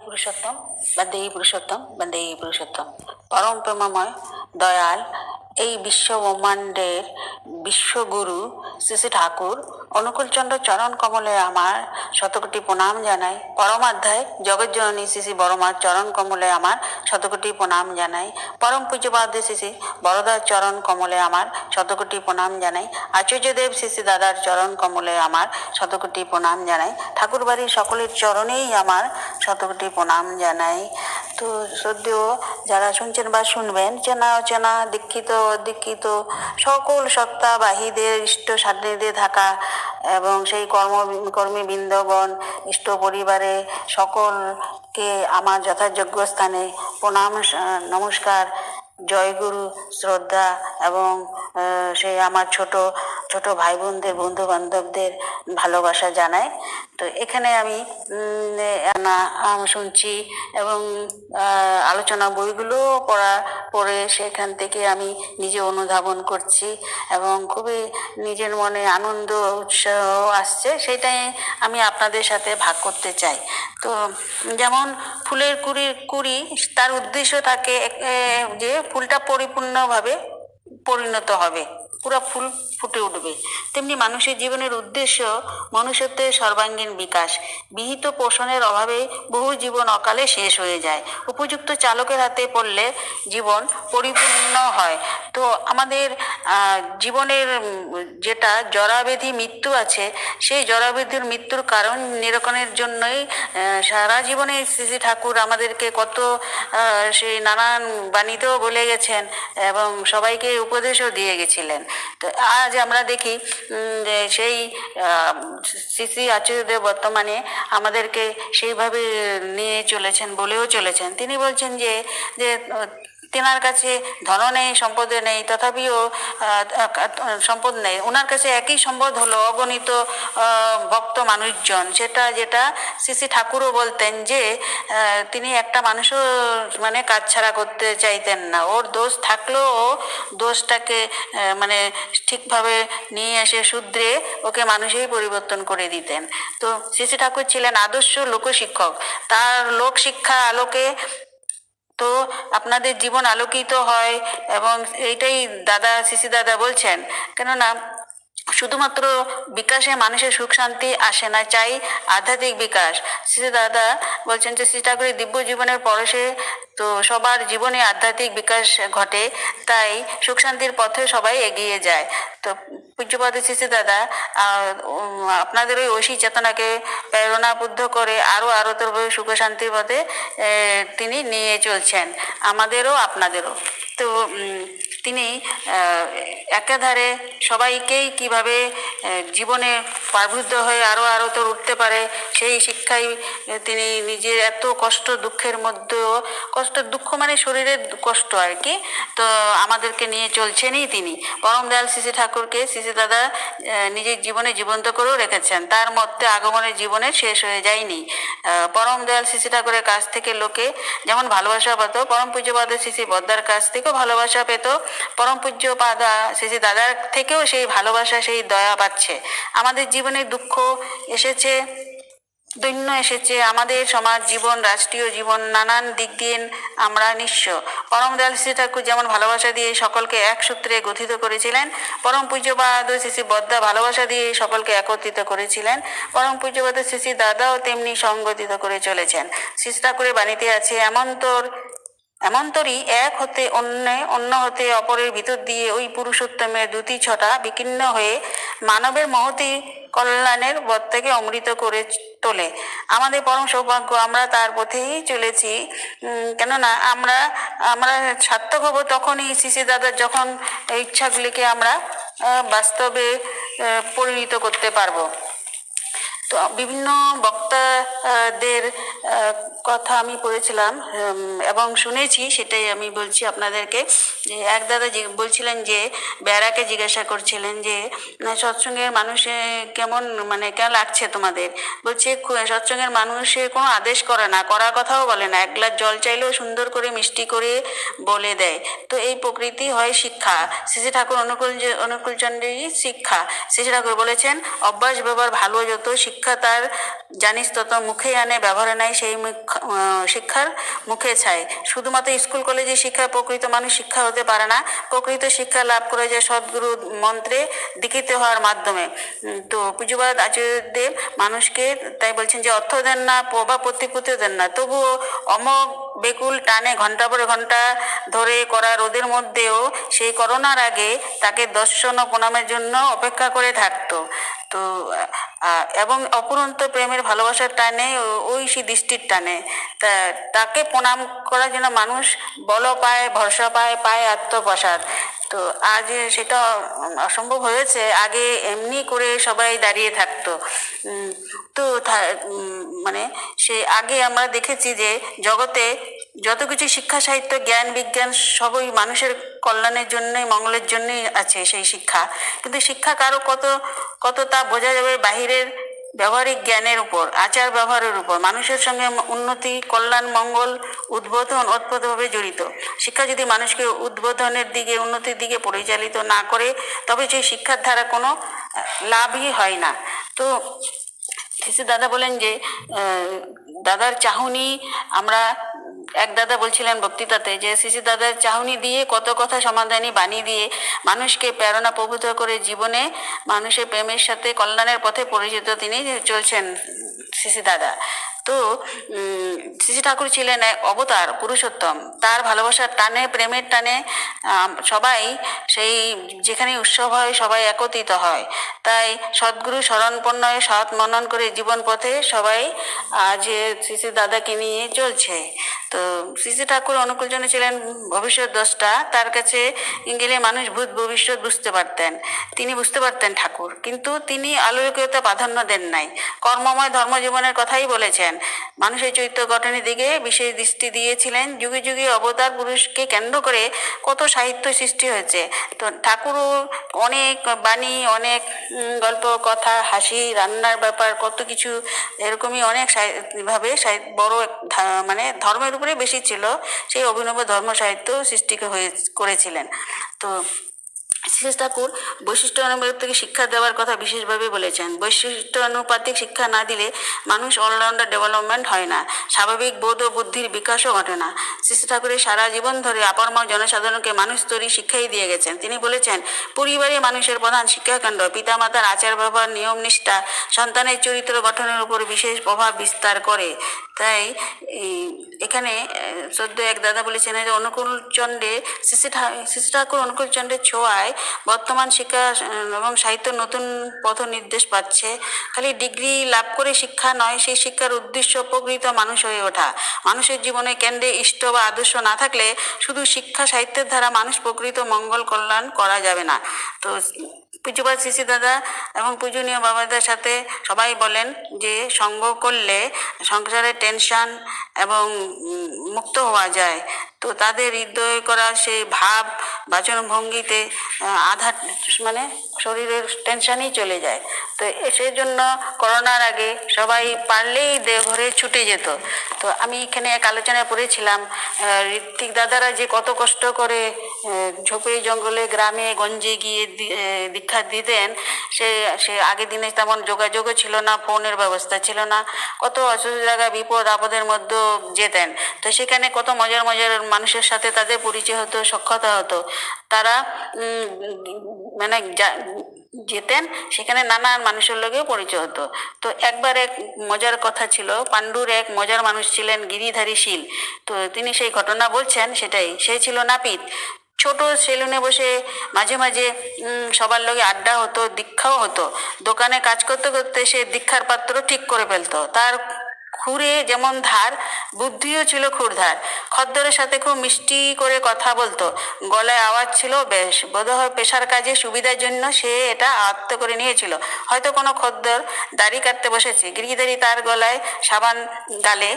পুরুষোত্তম বন্দেই পুরুষোত্তম বন্দেই পুরুষোত্তম। পরম প্রেমময় দয়াল এই বিশ্ব ব্রহ্মাণ্ডের বিশ্বগুরু শ্রী শ্রী ঠাকুর অনুকূলচন্দ্র চরণ কমলে আমার শতকোটি প্রণাম জানাই পরমাধ্যায় জগজ্জননী শ্রী শ্রী বড়মার চরণ কমলে আমার শতকোটি প্রণাম জানাই পরম পূজ্যপাদ শ্রী শ্রী বড়দার চরণ কমলে আমার শতকোটি প্রণাম জানাই আচার্যদেব শ্রী শ্রী দাদার চরণ কমলে আমার শতকোটি প্রণাম জানাই ঠাকুর বাড়ির সকলের চরণেই আমার শতকোটি প্রণাম জানাই তো সদ্যও যারা শুনছেন বা শুনবেন, চেনা অচেনা, দীক্ষিত অদীক্ষিত সকল সত্তাবাহীদের ইষ্ট সান্নিধ্যে থাকা এবং সেই কর্ম কর্মী বৃন্দগণ ইষ্ট পরিবারে সকলকে আমার যথাযোগ্য স্থানে প্রণাম, নমস্কার জয়গুরু শ্রদ্ধা এবং সেই আমার ছোট ছোট ভাই বোনদের বন্ধু বান্ধবদের ভালোবাসা জানাই তো এখানে আম শুনছি এবং আলোচনা বইগুলো পড়া, পড়ে সেখান থেকে আমি নিজে অনুধাবন করছি এবং খুবই নিজের মনে আনন্দ, উৎসাহ আসছে। সেটাই আমি আপনাদের সাথে ভাগ করতে চাই। তো, যেমন ফুলের কুড়ি কুড়ি, তার উদ্দেশ্য থাকে যে ফুলটা পরিপূর্ণভাবে পরিণত হবে। পুরো ফুল ফুটে উঠবে। তেমনি মানুষের জীবনের উদ্দেশ্য মনুষ্যত্বের সর্বাঙ্গীন বিকাশ। বিহিত পোষণের অভাবে বহু জীবন অকালে শেষ হয়ে যায়। উপযুক্ত চালকের হাতে পড়লে জীবন পরিপূর্ণ হয়। তো আমাদের জীবনের যেটা জরাবেধি মৃত্যু আছে, সেই জরাবেধির মৃত্যুর কারণ নিরূপণের জন্যই সারা জীবনে শ্রী ঠাকুর আমাদেরকে কত সেই নানান বাণীতেও বলে গেছেন এবং সবাইকে উপদেশও দিয়ে গেছিলেন। আজ আমরা দেখি যে সেই শ্রী আচার্যদেব বর্তমানে আমাদেরকে সেইভাবে নিয়ে চলেছেন বলেও চলেছেন। তিনি বলছেন যে যে তেনার কাছে ধন নেই সম্পদ নেই, তথাপিও সম্পদ নেই। ওনার কাছে একই সম্পদ হলো অগণিত ভক্ত মানুষজন। সেটা যেটা শ্রী ঠাকুরও বলতেন যে তিনি একটা মানুষও মানে কাজ ছাড়া করতে চাইতেন না। ওর দোষ থাকলেও ও দোষটাকে মানে ঠিকভাবে নিয়ে এসে শুধরে ওকে মানুষেই পরিবর্তন করে দিতেন। তো শ্রী ঠাকুর ছিলেন আদর্শ লোকশিক্ষক। তার লোক শিক্ষা আলোকে তো আপনাদের জীবন আলোকিত হয় এবং এইটাই দাদা শিশি দাদা বলছেন। কেননা শুধুমাত্র বিকাশে মানুষের সুখ শান্তি আসে না, চাই আধ্যাত্মিক বিকাশ। শ্রী দাদা বলছেন যে শ্রী ঠাকুরের দিব্য জীবনের পরশে তো সবার জীবনে আধ্যাত্মিক বিকাশ ঘটে, তাই সুখ শান্তির পথে সবাই এগিয়ে যায়। তো পূজ্যপদ শিশু দাদা আপনাদের ওই ঐশী চেতনাকে প্রেরণাবুদ্ধ করে আরও আরও তোর সুখ শান্তির পথে তিনি নিয়ে চলছেন। আমাদেরও, আপনাদেরও। তো তিনি একাধারে সবাইকেই কীভাবে জীবনে প্রাবুদ্ধ হয়ে আরও আরোতর উঠতে পারে, সেই শিক্ষাই তিনি নিজের এত কষ্ট দুঃখের মধ্যেও, কষ্ট দুঃখ মানে শরীরের কষ্ট আর কি, তো আমাদেরকে নিয়ে চলছেনই তিনি। পরম দয়াল শ্রী ঠাকুরকে শ্রী দাদা নিজের জীবনে জীবন্ত করেও রেখেছেন। তার মধ্যে আগমনের জীবনে শেষ হয়ে যায়নি। পরম দয়াল শ্রী ঠাকুরের কাছ থেকে লোকে যেমন ভালোবাসা পেত, পরম পূজ্যপাদ শ্রী বদ্দার কাছ থেকেও ভালোবাসা পেত পরম পূজ্য পাদা শ্রী দাদার থেকেও সেই ভালোবাসা, সেই দয়া পাচ্ছে। আমাদের জীবনে দুঃখ এসেছে, দৈন্য এসেছে, আমাদের সমাজ জীবন, রাষ্ট্রীয় জীবন, নানান দিক দিয়ে আমরা নিঃস্ব। পরম দয়াল শ্রী ঠাকুর যেমন ভালোবাসা দিয়ে সকলকে এক সূত্রে গঠিত করেছিলেন, পরম পূজ্যপাদ শ্রী বদ্দা ভালোবাসা দিয়ে সকলকে একত্রিত করেছিলেন, পরম পূজ্যপাদ শ্রী শ্রী দাদাও তেমনি সংগঠিত করে চলেছেন। শ্রী ঠাকুরের বাণীতে আছে, এমন তোর এমন্তরই এক হতে অন্য অন্য হতে অপরের ভিতর দিয়ে ওই পুরুষোত্তমের দুটি ছটা বিকীর্ণ হয়ে মানবের মহতি কল্যাণের বত্তাকে অমৃত করে তোলে। আমাদের পরম সৌভাগ্য, আমরা তার পথেই চলেছি। কেননা আমরা আমরা সার্থক হব তখনই শিশি দাদার যখন ইচ্ছাগুলিকে আমরা বাস্তবে পরিণত করতে পারব। তো বিভিন্ন বক্তাদের কথা আমি পড়েছিলাম এবং শুনেছি সেটাই আমি বলছি আপনাদেরকে। যে এক দাদা বলছিলেন যে বেড়াকে জিজ্ঞাসা করছিলেন যে সৎসঙ্গের মানুষে কেমন মানে কেমন লাগছে তোমাদের? বলছে সৎসঙ্গের মানুষে কোনো আদেশ করে না করার কথাও বলে না। এক গ্লাস জল চাইলেও সুন্দর করে মিষ্টি করে বলে দেয়। তো এই প্রকৃতি হয় শিক্ষা। শ্রী ঠাকুর অনুকূল অনুকূলচন্দ্রেরই শিক্ষা। শ্রী ঠাকুর বলেছেন অভ্যাস ব্যবহার ভালো যত শিক্ষা তার জানিস তত মুখে আনে ব্যবহারে নাই সেই মুখ- আহ, শিক্ষার মুখে ছাই। শুধুমাত্র স্কুল, কলেজে শিক্ষা প্রকৃত মানুষ শিক্ষা হতে পারে না, প্রকৃত শিক্ষা লাভ করে যায় সদ্গুরু মন্ত্রে দীক্ষিত হওয়ার মাধ্যমে। তো পুজোবাদ আচার্যদেব মানুষকে তাই বলছেন যে, অর্থ দেন না, প্রভাব প্রতিপত্তিও দেন না। তবুও অমোঘ বেকুল টানে ঘণ্টা পরে ঘণ্টা ধরে করা রোদের মধ্যেও সেই করোনার আগে তাকে দর্শন ও প্রণামের জন্য অপেক্ষা করে থাকতো। তো এবং অপুরন্ত প্রেমের ভালোবাসার টানে ওই সে দৃষ্টির টানে। তাকে প্রণাম করার জন্য মানুষ বল পায়, ভরসা পায় পায় আত্মপ্রসাদ। তো আজ সেটা অসম্ভব হয়েছে, আগে এমনি করে সবাই দাঁড়িয়ে থাকতো। তো মানে সে আগে আমরা দেখেছি যে জগতে যত কিছু শিক্ষা, সাহিত্য, জ্ঞান, বিজ্ঞান সবই মানুষের কল্যাণের জন্যই, মঙ্গলের জন্যই আছে সেই শিক্ষা। কিন্তু শিক্ষা কারও কত কত তা বোঝা যাবে বাহিরের ব্যবহারিক জ্ঞানের উপর, আচার ব্যবহারের উপর, মানুষের সঙ্গে উন্নতি, কল্যাণ, মঙ্গল, উদ্বোধন ওতপ্রোতভাবে জড়িত। শিক্ষা যদি মানুষকে উদ্বোধনের দিকে, উন্নতির দিকে পরিচালিত না করে, তবে সেই শিক্ষার দ্বারা কোনো লাভই হয় না। তো দাদা বলেন যে দাদার চাহনি আমরা এক দাদা বলছিলেন বক্তৃতাতে যে শিশু দাদার চাহনি দিয়ে কত কথা সমাধানী বাণী দিয়ে মানুষকে প্রেরণা প্রভূত করে জীবনে মানুষের প্রেমের সাথে কল্যাণের পথে পরিচিত তিনি চলছেন শিশু দাদা। তো শ্রী ঠাকুর ছিলেন এক অবতার, পুরুষোত্তম। তার ভালোবাসার টানে, প্রেমের টানে সবাই সেই যেখানে উৎসব হয়, সবাই একত্রিত হয়। তাই সদ্গুরু শরণপন্ন হয়ে সৎ মনন করে জীবন পথে সবাই আজ শ্রী দাদাকে নিয়ে চলছে। তো শ্রী শ্রী ঠাকুর অনুকূলজনে ছিলেন ভবিষ্যৎ দশটা তার কাছে গেলে মানুষ ভূত ভবিষ্যৎ বুঝতে পারতেন। তিনি বুঝতে পারতেন ঠাকুর। কিন্তু তিনি আলোকিকতা প্রাধান্য দেন নাই। কর্মময় ধর্মজীবনের কথাই বলেছেন। মানুষের চরিত্র গঠনের দিকে বিশেষ দৃষ্টি দিয়েছিলেন। যুগে যুগে অবতার পুরুষকে কেন্দ্র করে কত সাহিত্য সৃষ্টি হয়েছে। তো ঠাকুরও অনেক বাণী, অনেক গল্প, কথা, হাসি, রান্নার ব্যাপার, কত কিছু এরকমই অনেক ভাবে বড় মানে ধর্মের উপরে বেশি ছিল। সেই অভিনব ধর্ম সাহিত্য সৃষ্টি হয়ে, করেছিলেন। তো শ্রী ঠাকুর বৈশিষ্ট্য অনুপাতিক শিক্ষা দেওয়ার কথা বিশেষভাবে বলেছেন। বৈশিষ্ট্য অনুপাতিক শিক্ষা না দিলে মানুষ অলরাউন্ডার ডেভেলপমেন্ট হয় না, স্বাভাবিক বোধ ও বুদ্ধির বিকাশও ঘটে না। শ্রী ঠাকুরের সারা জীবন ধরে আপারমা জনসাধারণকে মানুষ তৈরি শিক্ষাই দিয়ে গেছেন। তিনি বলেছেন, পরিবারে মানুষের প্রধান শিক্ষাকাণ্ড পিতামাতার আচার ব্যবহার নিয়ম নিষ্ঠা সন্তানের চরিত্র গঠনের উপর বিশেষ প্রভাব বিস্তার করে। তাই এখানে সদ্য এক দাদা বলেছেন যে অনুকূল চন্ডে শিশু শিশু ঠাকুর অনুকূল চন্ডের ছোঁয়ায় বর্তমান শিক্ষা এবং সাহিত্য নতুন পথ নির্দেশ পাচ্ছে। খালি ডিগ্রি লাভ করে শিক্ষা নয়, সেই শিক্ষার উদ্দেশ্য প্রকৃত মানুষ হয়ে ওঠা। মানুষের জীবনে কেন্দ্রে ইষ্ট বা আদর্শ না থাকলে শুধু শিক্ষা, সাহিত্যের দ্বারা মানুষ প্রকৃত মঙ্গল কল্যাণ করা যাবে না। তো পূজ্যপাত শিশি দাদা এবং পূজনীয় বাবাদের সাথে সবাই বলেন যে সঙ্গ করলে সংসারের টেনশন এবং মুক্ত হওয়া যায়। তো তাদের হৃদয় করা সেই ভাব বাচন ভঙ্গিতে আধার মানে শরীরের টেনশনই চলে যায়। তো সেই জন্য করোনার আগে সবাই পারলেই দেওঘরে ছুটে যেত। তো আমি এখানে এক আলোচনায় পড়েছিলাম ঋত্বিক দাদারা যে কত কষ্ট করে ঝোপে জঙ্গলে গ্রামে গঞ্জে গিয়ে দীক্ষা দিতেন, সে সে আগের দিনে তেমন যোগাযোগও ছিল না, ফোনের ব্যবস্থা ছিল না, কত অসুবিধা বিপদ, আপদের মধ্যেও যেতেন। তো সেখানে কত মজার মজার মানুষের সাথে তাদের পরিচয় হতো সক্ষতা হতো। তারা মানে যেতেন, সেখানে নানান মানুষের লোকেও পরিচয় হতো। তো একবার এক মজার কথা ছিল, পাণ্ডুর এক মজার মানুষ ছিলেন গিরিধারী শীল। তো তিনি সেই ঘটনা বলছেন, সেটাই। সে ছিল নাপিত। ছোট সেলুনে বসে মাঝে মাঝে সবার লোকে আড্ডা হতো, দীক্ষাও হতো। দোকানে কাজ করতে করতে সে দীক্ষার পাত্র ঠিক করে ফেলতো। তার খুঁড়ে যেমন ধার, বুদ্ধিও ছিল ক্ষুরধার। খদ্দরের সাথে খুব মিষ্টি করে কথা বলতো। গলায় আওয়াজ ছিল বেশ। বোধহয় পেশার কাজে সুবিধার জন্য সে এটা আয়ত্ত করে নিয়েছিল। হয়তো কোনো খদ্দর দাড়ি কাটতে বসেছে। গিরিধারি তার গলায় সাবান গালে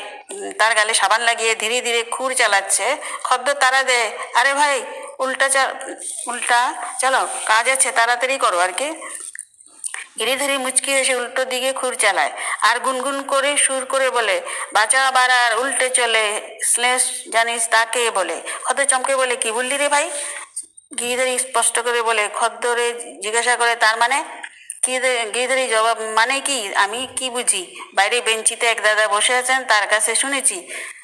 তার গালে সাবান লাগিয়ে ধীরে ধীরে খুর চালাচ্ছে। খদ্দর তারা দেয় আরে ভাই, উল্টা চা উল্টা চলো কাজ আছে, তাড়াতাড়ি করো, আর কি? গিরিধারী মুচকি এসে উল্টো দিকে খুর চালায় আর গুনগুন করে সুর করে বলে, বাঁচা বাড়ার উল্টে চলে, শ্লেষ জানিস তাকে বলে। খদ্দ চমকে বলে, কি বললি রে ভাই? গিরিধারী স্পষ্ট করে বলে, খদ্দরে জিজ্ঞাসা করে তার মানে? গিরিধরী জবাব মানে কি? আমি কি বুঝি? বাইরে বেঞ্চিতে এক দাদা বসে আছেন, তার কাছে শুনেছি।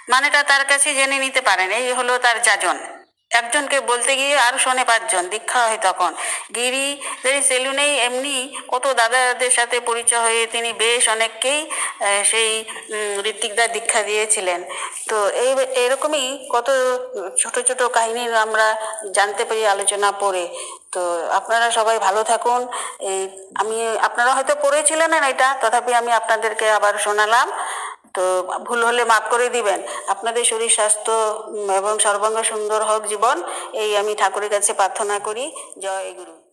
মানেটা তার কাছে জেনে নিতে পারেন, এই হলো তার যাজন। একজনকে বলতে গিয়ে আর শোনে পাঁচজন, দীক্ষা হয় তখন। গিরি সেলুনেই এমনি কত দাদাদের সাথে পরিচয় হয়ে তিনি বেশ অনেককেই সেই ঋত্বিকদার দীক্ষা দিয়েছিলেন। তো এই, এরকমই কত ছোট ছোট কাহিনী আমরা জানতে পারি আলোচনা পড়ে। তো আপনারা সবাই ভালো থাকুন। এই, আমি, আপনারা হয়তো পড়েছিলেন এটা, তথাপি আমি আপনাদেরকে আবার শোনালাম। তো ভুল হলে মাফ করে দিবেন। আপনাদের শরীর স্বাস্থ্য এবং সর্বাঙ্গ সুন্দর হোক জীবন, এই আমি ঠাকুরের কাছে প্রার্থনা করি। জয় গুরু।